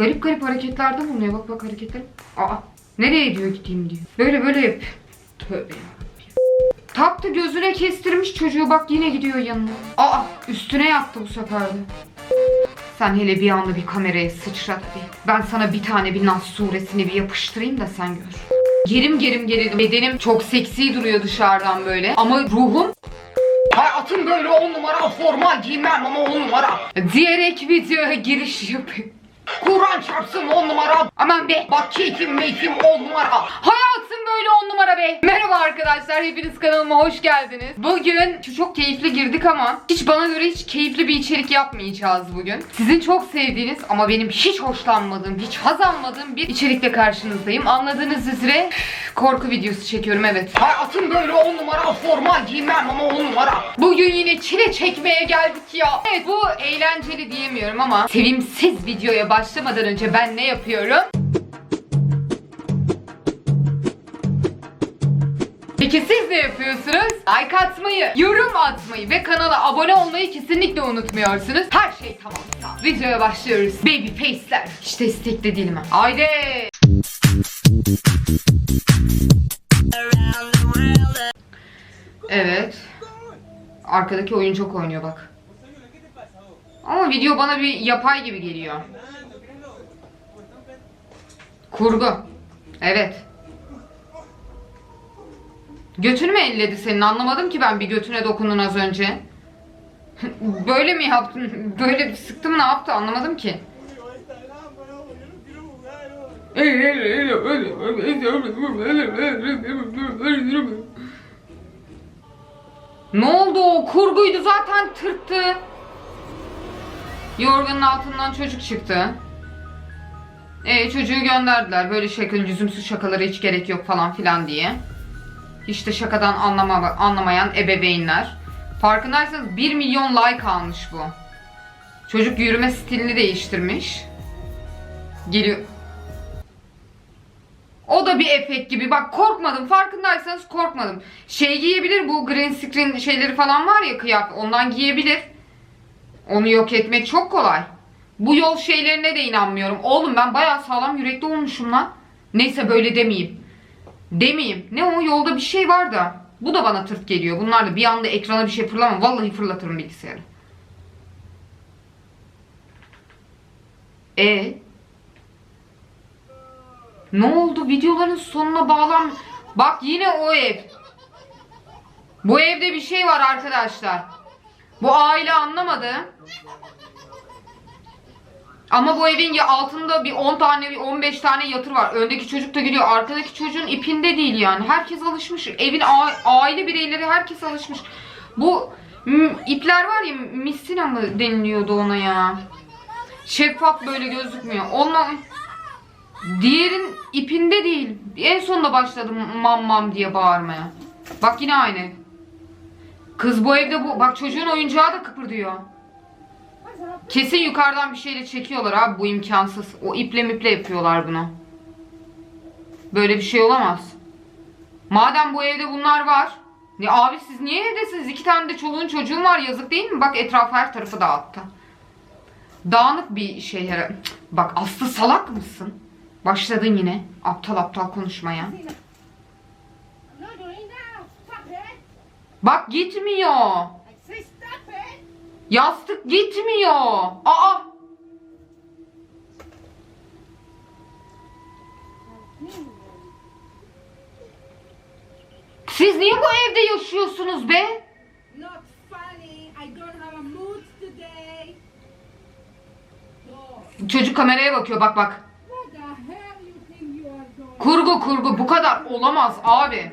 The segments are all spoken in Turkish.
Garip garip hareketlerde bulunuyor. Bak bak hareketler. Aa nereye diyor gideyim diyor. Böyle böyle yap. Tövbe yarabbim. Taktı gözüne kestirmiş çocuğu bak yine gidiyor yanına. Aa üstüne yattı bu sefer de. Sen hele bir anda bir kameraya sıçrat bir. Ben sana bir tane bir Nas suresini bir yapıştırayım da sen gör. Gerim gerim gerildim. Bedenim çok seksi duruyor dışarıdan böyle. Ama ruhum Hayatım böyle on numara formal giymem ama on numara. Diyerek videoya giriş yapayım. Kur'an çarpsın on numara. Aman be bak keyfim meyfim on numara. Hayatım böyle on numara be. Merhaba arkadaşlar hepiniz kanalıma hoş geldiniz. Bugün şu çok keyifli girdik ama hiç bana göre hiç keyifli bir içerik yapmayacağız bugün. Sizin çok sevdiğiniz ama benim hiç hoşlanmadığım, hiç haz almadığım bir içerikle karşınızdayım. Anladığınız üzere korku videosu çekiyorum evet. Hayatım böyle on numara formal giymem ama on numara. Bugün yine çile çekmeye geldik ya. Evet bu eğlenceli diyemiyorum ama sevimsiz videoya başlamadan önce ben ne yapıyorum? Peki siz ne yapıyorsunuz? Like atmayı, yorum atmayı ve kanala abone olmayı kesinlikle unutmuyorsunuz. Her şey tamamsa videoya başlıyoruz. Baby face'ler. Hiç destekli değilim ha. Haydi. Evet. Arkadaki oyun çok oynuyor bak. Ama video bana bir yapay gibi geliyor. Kurgu. Evet. Götünü mü elledi senin? Anlamadım ki ben bir götüne dokundun az önce. Böyle mi yaptın? Böyle sıktı mı ne yaptı? Anlamadım ki. Ne oldu o? Kurguydu zaten tırttı. Yorganın altından çocuk çıktı. E çocuğu gönderdiler. Böyle şakal, lüzumsuz şakalara hiç gerek yok falan filan diye. Hiç de şakadan anlama, anlamayan ebeveynler. Farkındaysanız 1 milyon like almış bu. Çocuk yürüme stilini değiştirmiş. Geliyor. O da bir efekt gibi. Bak korkmadım. Farkındaysanız korkmadım. Şey giyebilir bu green screen şeyleri falan var ya kıyafet. Ondan giyebilir. Onu yok etmek çok kolay. Bu yol şeylerine de inanmıyorum. Oğlum ben bayağı sağlam yürekli olmuşum lan. Neyse böyle demeyeyim. Demeyeyim. Ne o yolda bir şey var da. Bu da bana tırt geliyor. Bunlar da bir anda ekrana bir şey fırlamam. Vallahi fırlatırım bilgisayarı. E ne oldu? Videoların sonuna bağlan... Bak yine o ev. Bu evde bir şey var arkadaşlar. Bu aile anlamadı. Ama bu evin ya altında bir 10 tane bir 15 tane yatır var. Öndeki çocuk da gülüyor. Arkadaki çocuğun ipinde değil yani. Herkes alışmış. Evin aile bireyleri herkes alışmış. Bu ipler var ya misina mı deniliyordu ona ya. Şeffaf böyle gözükmüyor. Onunla diğerin ipinde değil. En sonunda başladım mam mam diye bağırmaya. Bak yine aynı. Kız bu evde bu. Bak çocuğun oyuncağı da kıpırdıyor. Kesin yukarıdan bir şeyle çekiyorlar abi bu imkansız. O iple miple yapıyorlar bunu. Böyle bir şey olamaz. Madem bu evde bunlar var. Ya abi siz niye evdesiniz? İki tane de çoluğun çocuğun var yazık değil mi? Bak etrafı her tarafı dağıttı. Dağınık bir şey Bak Aslı salak mısın? Başladın yine aptal aptal konuşmaya. Bak gitmiyor. Yastık gitmiyor. Aa siz niye bu evde yaşıyorsunuz be? Not funny. I don't have a mood today. No. Çocuk kameraya bakıyor bak bak. Kurgu kurgu bu kadar olamaz abi.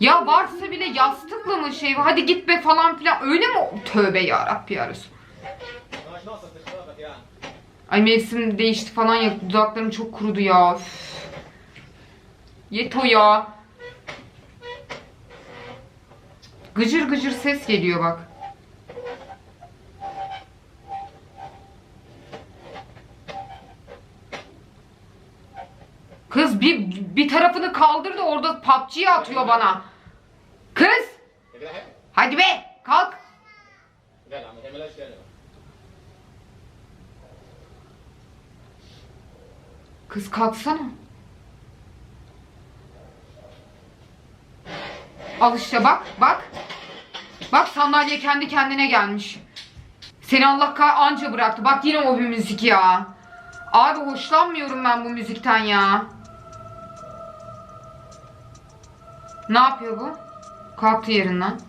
Ya varsa bile yastıkla mı şey hadi git be falan filan öyle mi? Tövbe yarabbi yarısı. Ay mevsim değişti falan ya dudaklarım çok kurudu ya. Üf. Yeto ya. Gıcır gıcır ses geliyor bak. Kız bir bir tarafını kaldır da orada PUBG'yi atıyor bana. Kız! Hadi be! Kalk! Kız kalksana. Al işte bak bak. Bak sandalye kendi kendine gelmiş. Seni Allah kah anca bıraktı. Bak yine o bir müzik ya. Abi hoşlanmıyorum ben bu müzikten ya. Ne yapıyor bu? Kalktı yerinden.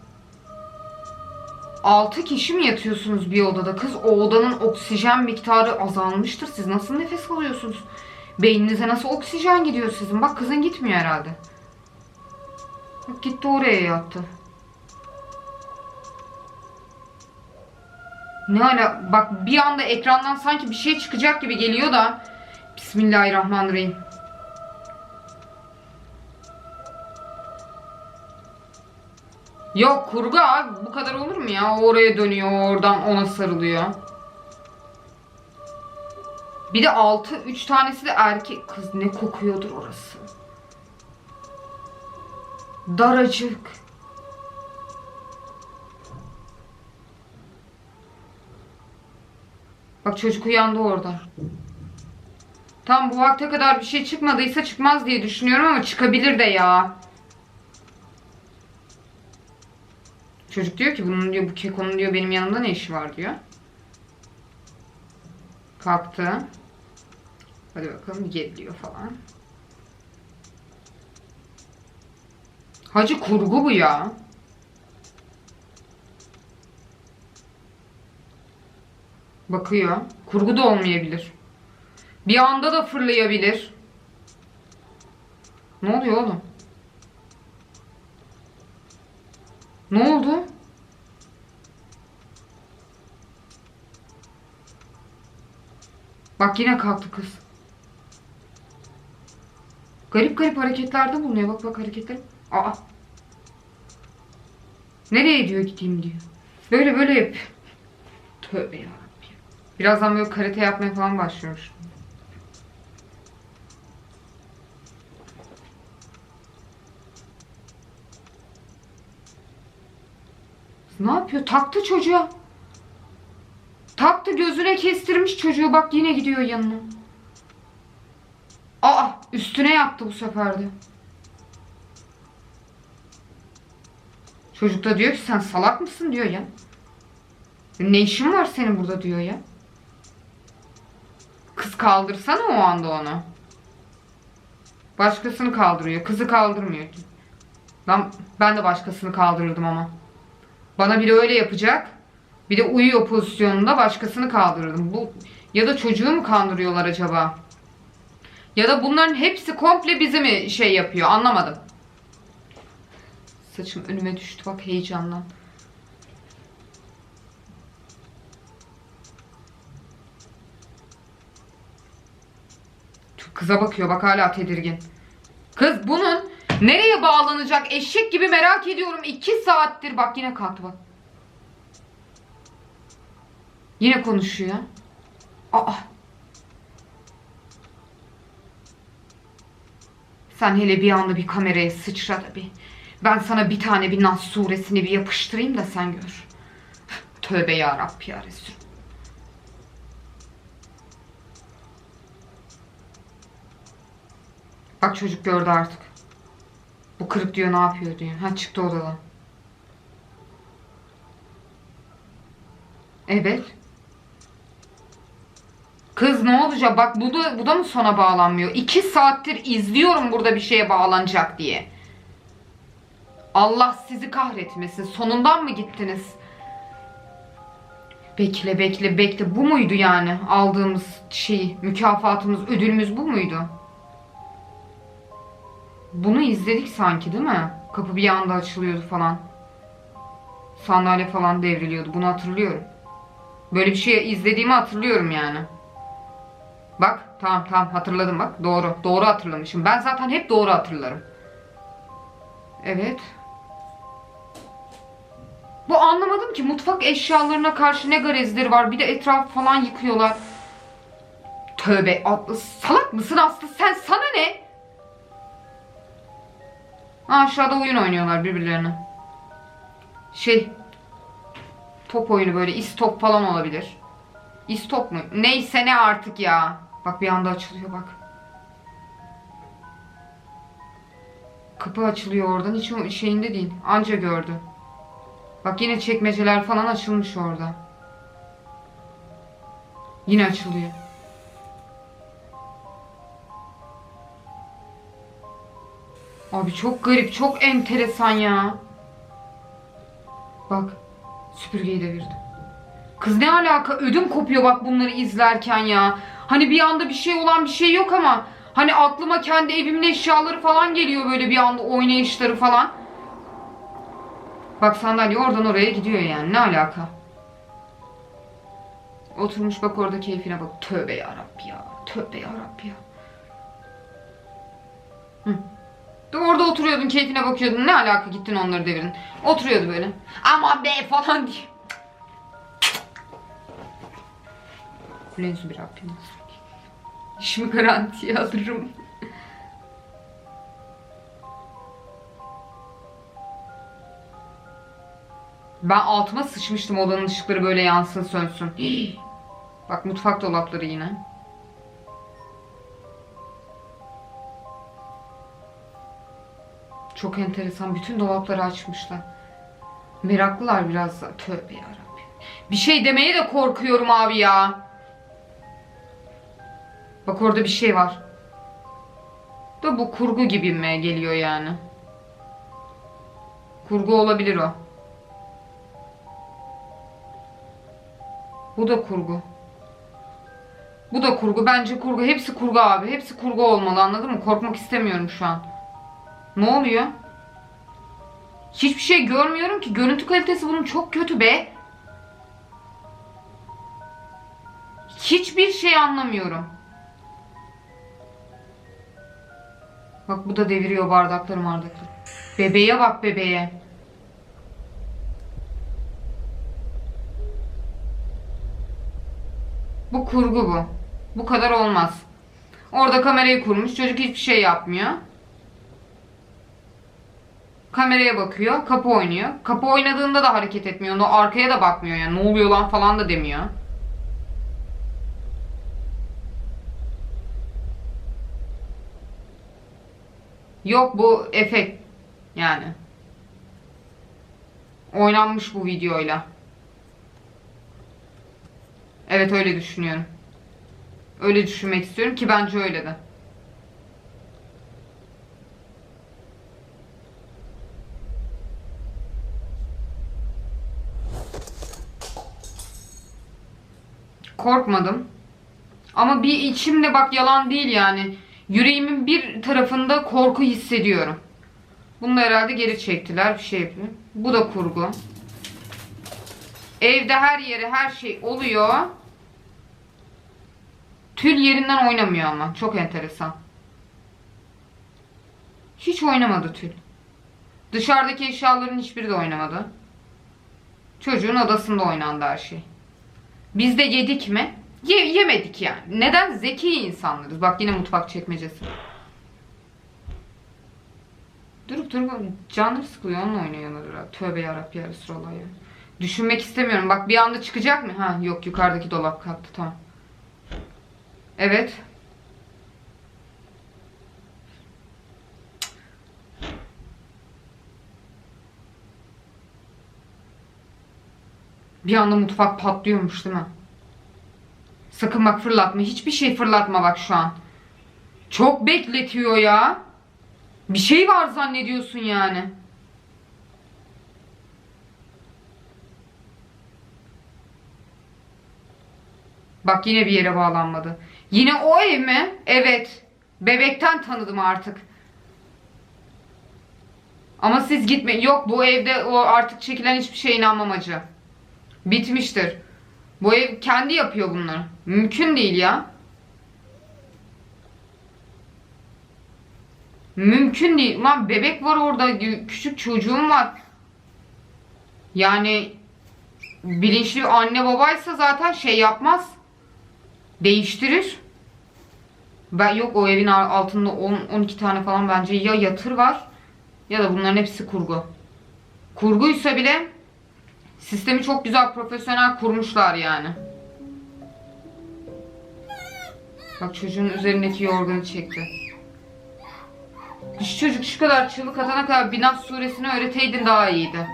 6 kişi mi yatıyorsunuz bir odada? Kız o odanın oksijen miktarı azalmıştır. Siz nasıl nefes alıyorsunuz? Beyninize nasıl oksijen gidiyor sizin? Bak kızın gitmiyor herhalde. Bak gitti oraya yattı. Ne ala bak bir anda ekrandan sanki bir şey çıkacak gibi geliyor da Bismillahirrahmanirrahim. Yok kurgu abi bu kadar olur mu ya? Oraya dönüyor oradan ona sarılıyor. Bir de altı üç tanesi de erkek. Kız ne kokuyordur orası. Daracık. Bak çocuk uyandı orada. Tam bu vakte kadar bir şey çıkmadıysa çıkmaz diye düşünüyorum ama çıkabilir de ya. Çocuk diyor ki bunun diyor bu kekonun diyor benim yanımda ne işi var diyor. Kalktı. Hadi bakalım geliyor falan. Hacı kurgu bu ya. Bakıyor. Kurgu da olmayabilir. Bir anda da fırlayabilir. Ne oluyor oğlum? Ne oldu? Bak yine kalktı kız. Garip garip hareketlerde bulunuyor. Bak bak hareketler. Aa. Nereye diyor gideyim diyor. Böyle böyle yap. Tövbe yarabbim. Birazdan böyle karate yapmaya falan başlıyormuş. Ne yapıyor? Taktı çocuğa. Taktı gözüne kestirmiş çocuğu. Bak yine gidiyor yanına. Aa üstüne yattı bu sefer de. Çocuk da diyor ki sen salak mısın diyor ya. Ne işin var senin burada diyor ya. Kız kaldırsana o anda onu. Başkasını kaldırıyor. Kızı kaldırmıyor. Lan ben de başkasını kaldırırdım ama. Bana biri öyle yapacak. Bir de uyuyor pozisyonunda başkasını kaldırırdım. Bu ya da çocuğu mu kandırıyorlar acaba? Ya da bunların hepsi komple bizi mi şey yapıyor? Anlamadım. Saçım önüme düştü bak heyecandan. Kıza bakıyor bak hala tedirgin. Kız bunun nereye bağlanacak eşek gibi merak ediyorum. iki saattir bak yine kalktı bak. Yine konuşuyor. Aa. Sen hele bir anda bir kameraya sıçra da bir. Ben sana bir tane bir Nas suresini bir yapıştırayım da sen gör. Tövbe ya Rabbi ya Resul. Bak çocuk gördü artık. Bu kırık diyor ne yapıyor diyor. Ha çıktı odadan. Evet. Kız ne olacak? Bak bu da, bu da mı sona bağlanmıyor? İki saattir izliyorum burada bir şeye bağlanacak diye. Allah sizi kahretmesin. Sonundan mı gittiniz? Bekle bekle bekle. Bu muydu yani aldığımız şey, mükafatımız, ödülümüz bu muydu? Bunu izledik sanki değil mi? Kapı bir anda açılıyordu falan. Sandalye falan devriliyordu. Bunu hatırlıyorum. Böyle bir şey izlediğimi hatırlıyorum yani. Bak tamam tamam hatırladım bak. Doğru. Doğru hatırlamışım. Ben zaten hep doğru hatırlarım. Evet. Bu anlamadım ki mutfak eşyalarına karşı ne garezleri var. Bir de etraf falan yıkıyorlar. Tövbe Aslı salak mısın Aslı sen sana ne? Aa, aşağıda oyun oynuyorlar birbirlerine. Şey. Top oyunu böyle. İstop falan olabilir. İstop mu? Neyse ne artık ya. Bak bir anda açılıyor bak. Kapı açılıyor oradan. Hiç şeyinde değil. Anca gördü. Bak yine çekmeceler falan açılmış orada. Yine açılıyor. Abi çok garip, çok enteresan ya. Bak, süpürgeyi devirdim. Kız ne alaka? Ödüm kopuyor bak bunları izlerken ya. Hani bir anda bir şey olan bir şey yok ama hani aklıma kendi evimin eşyaları falan geliyor böyle bir anda oynayışları falan. Bak sandalye oradan oraya gidiyor yani. Ne alaka? Oturmuş bak orada keyfine bak. Tövbe yarabbi ya. Tövbe yarabbi ya. Hı. De orada oturuyordun keyfine bakıyordun. Ne alaka gittin onları devirdin. Oturuyordu böyle. Aman be falan diye. Kulensu bir Rabbim. İşimi garantiye alırım. Ben altıma sıçmıştım odanın ışıkları böyle yansın sönsün. Bak mutfak dolapları yine. Çok enteresan. Bütün dolapları açmışlar. Meraklılar biraz da. Tövbe yarabbim. Bir şey demeye de korkuyorum abi ya. Bak orada bir şey var. Da bu kurgu gibi mi geliyor yani? Kurgu olabilir o. Bu da kurgu. Bu da kurgu. Bence kurgu. Hepsi kurgu abi. Hepsi kurgu olmalı anladın mı? Korkmak istemiyorum şu an. Ne oluyor? Hiçbir şey görmüyorum ki. Görüntü kalitesi bunun çok kötü be. Hiçbir şey anlamıyorum. Bak bu da deviriyor bardakları bardakları. Bebeğe bak bebeğe. Bu kurgu bu. Bu kadar olmaz. Orada kamerayı kurmuş. Çocuk hiçbir şey yapmıyor. Kameraya bakıyor. Kapı oynuyor. Kapı oynadığında da hareket etmiyor. No, arkaya da bakmıyor yani. Ne oluyor lan falan da demiyor. Yok bu efekt. Yani. Oynanmış bu videoyla. Evet öyle düşünüyorum. Öyle düşünmek istiyorum ki bence öyle de. Korkmadım. Ama bir içimde bak yalan değil yani. Yüreğimin bir tarafında korku hissediyorum. Bunu da herhalde geri çektiler. Bir şey yapıyor. Bu da kurgu. Evde her yere her şey oluyor. Tül yerinden oynamıyor ama. Çok enteresan. Hiç oynamadı tül. Dışarıdaki eşyaların hiçbiri de oynamadı. Çocuğun odasında oynandı her şey. Biz de yedik mi? Ye- yemedik yani. Neden? Zeki insanlarız. Bak yine mutfak çekmecesi. Durup durup canları sıkılıyor onunla oynuyorlar herhalde. Tövbe yarabbi ya Resulallah ya. Düşünmek istemiyorum. Bak bir anda çıkacak mı? Ha yok yukarıdaki dolap kalktı tamam. Evet. Bir anda mutfak patlıyormuş değil mi? Sakın bak fırlatma. Hiçbir şey fırlatma bak şu an. Çok bekletiyor ya. Bir şey var zannediyorsun yani. Bak yine bir yere bağlanmadı. Yine o ev mi? Evet. Bebekten tanıdım artık. Ama siz gitme. Yok bu evde o artık çekilen hiçbir şeye inanmam acı. Bitmiştir. Bu ev kendi yapıyor bunları. Mümkün değil ya. Mümkün değil. Lan bebek var orada. Küçük çocuğum var. Yani bilinçli anne babaysa zaten şey yapmaz. Değiştirir. Ben yok o evin altında 10 12 tane falan bence ya yatır var ya da bunların hepsi kurgu. Kurguysa bile sistemi çok güzel profesyonel kurmuşlar yani. Bak çocuğun üzerindeki yorganı çekti. Şu çocuk şu kadar çığlık atana kadar Binas suresini öğreteydin daha iyiydi.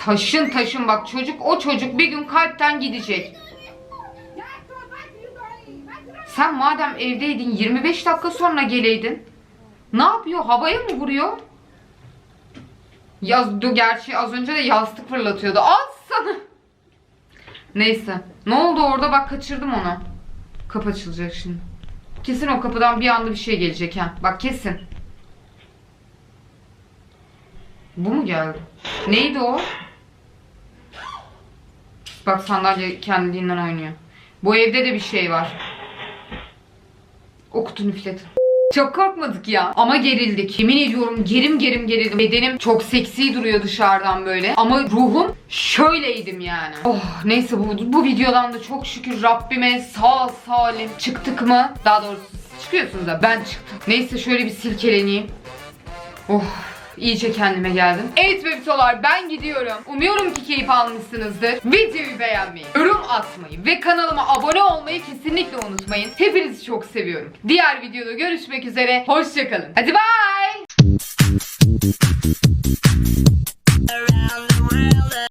Taşın taşın bak çocuk o çocuk bir gün kalpten gidecek. Sen madem evdeydin 25 dakika sonra geleydin. Ne yapıyor? Havaya mı vuruyor? Yaz, dur, gerçi az önce de yastık fırlatıyordu. Al sana. Neyse. Ne oldu orada? Bak kaçırdım onu. Kapı açılacak şimdi. Kesin o kapıdan bir anda bir şey gelecek ha. Bak kesin. Bu mu geldi? Neydi o? Bak sandalye kendiliğinden oynuyor. Bu evde de bir şey var. O kutu üfletin. Çok korkmadık ya. Ama gerildik. Yemin ediyorum gerim gerim gerildim. Bedenim çok seksi duruyor dışarıdan böyle. Ama ruhum şöyleydim yani. Oh neyse bu, bu videodan da çok şükür Rabbime sağ salim çıktık mı? Daha doğrusu çıkıyorsunuz da ben çıktım. Neyse şöyle bir silkeleneyim. Oh iyice kendime geldim. Evet bebitolar ben gidiyorum. Umuyorum ki keyif almışsınızdır. Videoyu beğenmeyi, yorum atmayı ve kanalıma abone olmayı kesinlikle unutmayın. Hepinizi çok seviyorum. Diğer videoda görüşmek üzere. Hoşçakalın. Hadi bye.